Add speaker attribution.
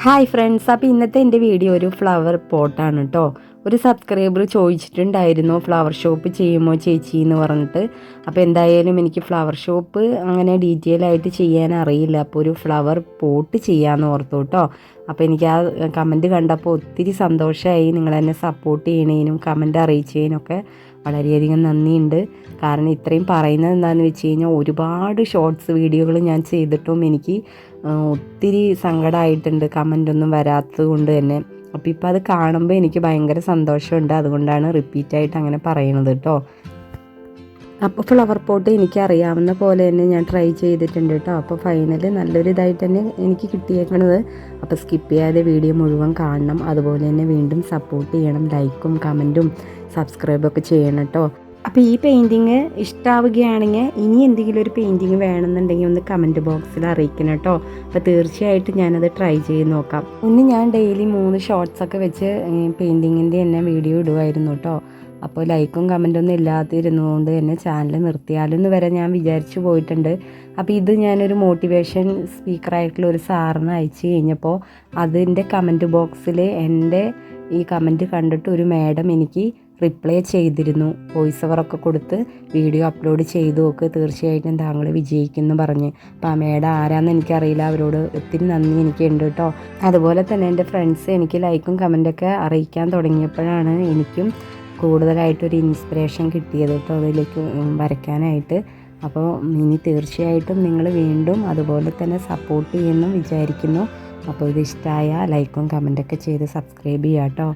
Speaker 1: Hi friends അപ്പോൾ ഇന്നത്തെ എന്റെ വീഡിയോ ഒരു ഫ്ലവർ പോട്ടാണ് കേട്ടോ ഒരു സബ്സ്ക്രൈബർ ചോദിച്ചിട്ടുണ്ടായിരുന്നു ഫ്ലവർ ഷോപ്പ് ചെയ്യുമോ ചേച്ചി എന്ന് പറഞ്ഞിട്ട്. അപ്പോൾ എന്തായാലും എനിക്ക് ഫ്ലവർ ഷോപ്പ് അങ്ങനെ ഡീറ്റെയിൽ ആയിട്ട് ചെയ്യാൻ അറിയില്ല. അപ്പോൾ ഒരു ഫ്ലവർ പോട്ട് ചെയ്യാമെന്ന് ഓർത്തു കേട്ടോ. അപ്പോൾ എനിക്ക് ആ കമന്റ് കണ്ടപ്പോൾ ഒത്തിരി സന്തോഷമായി നിങ്ങൾ എന്നെ സപ്പോർട്ട് ചെയ്യണേനും കമന്റ് അറിയിച്ചതിനൊക്കെ വളരെയധികം നന്ദിയുണ്ട്. കാരണം ഇത്രയും പറയുന്നത് എന്താണെന്ന് വെച്ച് കഴിഞ്ഞാൽ ഒരുപാട് ഷോർട്സ് വീഡിയോകൾ ഞാൻ ചെയ്തിട്ടും എനിക്ക് ഒത്തിരി സങ്കടമായിട്ടുണ്ട് കമന്റ് ഒന്നും വരാത്തത് കൊണ്ട് തന്നെ. അപ്പോൾ ഇപ്പോൾ അത് കാണുമ്പോൾ എനിക്ക് ഭയങ്കര സന്തോഷമുണ്ട്. അതുകൊണ്ടാണ് റിപ്പീറ്റായിട്ട് അങ്ങനെ പറയണത് കേട്ടോ. അപ്പോൾ ഫ്ലവർ പോട്ട് എനിക്ക് അറിയാവുന്ന പോലെ തന്നെ ഞാൻ ട്രൈ ചെയ്തിട്ടുണ്ട് കേട്ടോ. അപ്പോൾ ഫൈനലി നല്ലൊരു ഇതായിട്ട് തന്നെ എനിക്ക് കിട്ടിയേക്കണത്. അപ്പോൾ സ്കിപ്പ് ചെയ്യാതെ വീഡിയോ മുഴുവൻ കാണണം. അതുപോലെ തന്നെ വീണ്ടും സപ്പോർട്ട് ചെയ്യണം. ലൈക്കും കമന്റും സബ്സ്ക്രൈബൊക്കെ ചെയ്യണം കേട്ടോ. അപ്പോൾ ഈ പെയിന്റിങ് ഇഷ്ടാവുകയാണെങ്കിൽ ഇനി എന്തെങ്കിലും ഒരു പെയിന്റിങ് വേണമെന്നുണ്ടെങ്കിൽ ഒന്ന് കമന്റ് ബോക്സിൽ അറിയിക്കണം കേട്ടോ. അപ്പോൾ തീർച്ചയായിട്ടും ഞാനത് ട്രൈ ചെയ്ത് നോക്കാം. ഒന്ന് ഞാൻ ഡെയിലി മൂന്ന് ഷോർട്സ് ഒക്കെ വെച്ച് പെയിന്റിങ്ങിന്റെ തന്നെ വീഡിയോ ഇടുമായിരുന്നു കേട്ടോ. അപ്പോൾ ലൈക്കും കമന്റൊന്നും ഇല്ലാതിരുന്നതുകൊണ്ട് തന്നെ ചാനൽ നിർത്തിയാലെന്ന് വരെ ഞാൻ വിചാരിച്ചു പോയിട്ടുണ്ട്. അപ്പോൾ ഇത് ഞാനൊരു മോട്ടിവേഷൻ സ്പീക്കറായിട്ടുള്ള ഒരു സാറിന് അയച്ചു കഴിഞ്ഞപ്പോൾ അതിന്റെ കമന്റ് ബോക്സിൽ എന്റെ ഈ കമന്റ് കണ്ടിട്ട് ഒരു മാഡം എനിക്ക് റിപ്ലൈ ചെയ്തിരുന്നു. വോയിസ് ഓവറൊക്കെ കൊടുത്ത് വീഡിയോ അപ്ലോഡ് ചെയ്തു നോക്ക് തീർച്ചയായിട്ടും താങ്കൾ വിജയിക്കുമെന്ന് പറഞ്ഞ്. അപ്പോൾ ആ മേഡം ആരാന്ന് എനിക്കറിയില്ല. അവരോട് ഒത്തിരി നന്ദി എനിക്കുണ്ട് കേട്ടോ. അതുപോലെ തന്നെ എന്റെ ഫ്രണ്ട്സ് എനിക്ക് ലൈക്കും കമന്റൊക്കെ അറിയിക്കാൻ തുടങ്ങിയപ്പോഴാണ് എനിക്കും കൂടുതലായിട്ടൊരു ഇൻസ്പിറേഷൻ കിട്ടിയത് കേട്ടോ അതിലേക്ക് വരയ്ക്കാനായിട്ട്. അപ്പോൾ ഇനി തീർച്ചയായിട്ടും നിങ്ങൾ വീണ്ടും അതുപോലെ തന്നെ സപ്പോർട്ട് ചെയ്യുമെന്നും വിചാരിക്കുന്നു. അപ്പോൾ ഇത് ഇഷ്ടമായ ലൈക്കും കമന്റൊക്കെ ചെയ്ത് സബ്സ്ക്രൈബ് ചെയ്യാം കേട്ടോ.